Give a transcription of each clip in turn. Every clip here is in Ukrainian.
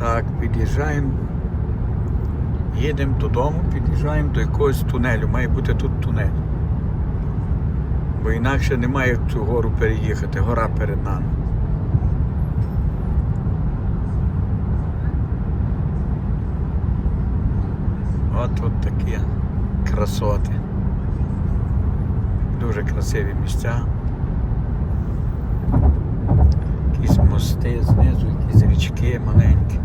Так, під'їжджаємо. Їдемо додому, під'їжджаємо до якогось тунелю. Має бути тут тунель. Бо інакше немає як цю гору переїхати, гора перед нами. От от такі красоти. Дуже красиві місця. Якісь мости знизу, якісь річки маленькі.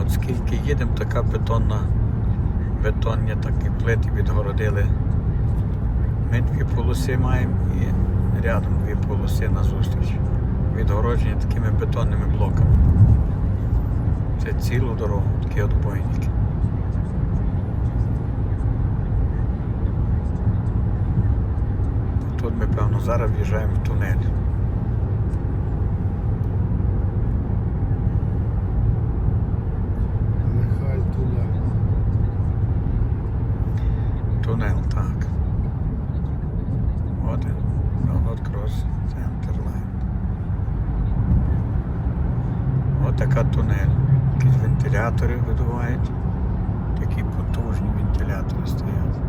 От скільки їдемо, така бетонна, бетонні такі плити відгородили. Ми дві полоси маємо і рядом дві полоси назустріч. Відгороджені такими бетонними блоками. Це цілу дорогу, такі отбойники. Тут ми, певно, зараз в'їжджаємо в тунель. Тунель, так. От він. Cross Center Line. От така тунель. Якісь вентилятори видувають. Такі потужні вентилятори стоять.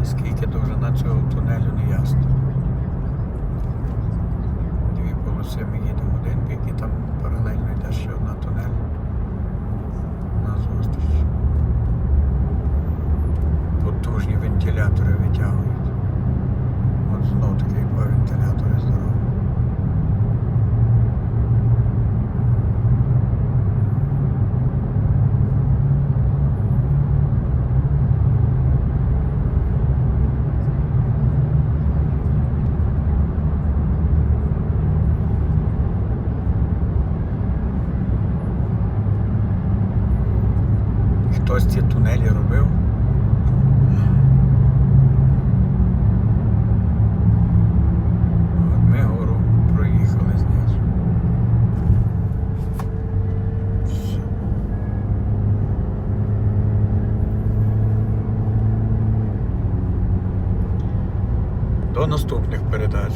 А Скільки довжина цього тунелю не ясно. Дві полоси ми їдемо в один бік і там паралельно йде ще одна тунель. На зустріч. Потужні вентилятори витягують. От знов таки два вентилятори здорові. Хтось ці тунелі робив. От ми гору проїхали знизу. До наступних передач.